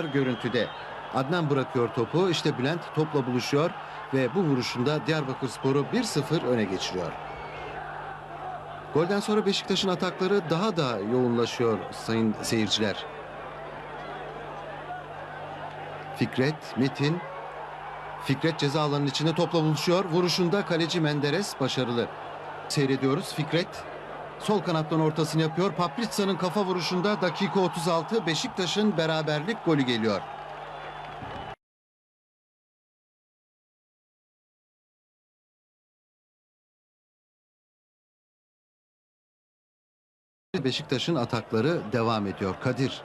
görüntüde. Adnan bırakıyor topu. İşte Bülent topla buluşuyor ve bu vuruşunda Diyarbakırspor'u 1-0 öne geçiriyor. Golden sonra Beşiktaş'ın atakları daha da yoğunlaşıyor sayın seyirciler. Fikret, Metin. Fikret ceza alanının içinde topla buluşuyor. Vuruşunda kaleci Menderes başarılı. Seyrediyoruz. Fikret sol kanattan ortasını yapıyor. Papritsa'nın kafa vuruşunda dakika 36 Beşiktaş'ın beraberlik golü geliyor. Beşiktaş'ın atakları devam ediyor. Kadir.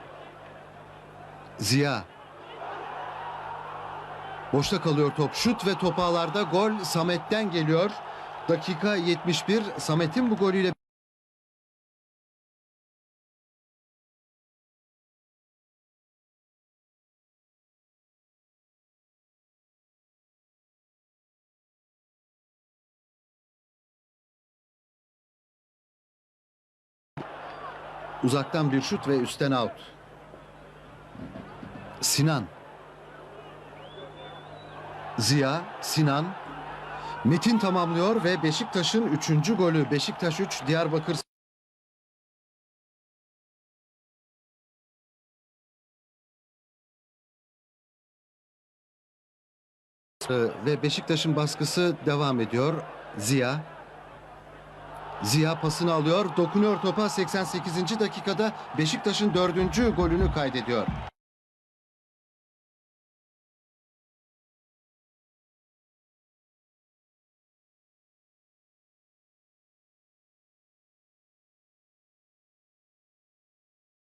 Ziya. Boşta kalıyor top. Şut ve top ağlarda gol Samet'ten geliyor. Dakika 71. Samet'in bu golüyle uzaktan bir şut ve üstten out. Sinan. Ziya, Sinan. Metin tamamlıyor ve Beşiktaş'ın 3. golü. Beşiktaş 3, Diyarbakır ve Beşiktaş'ın baskısı devam ediyor. Ziya. Ziya pasını alıyor, dokunuyor topa 88. dakikada Beşiktaş'ın 4. golünü kaydediyor.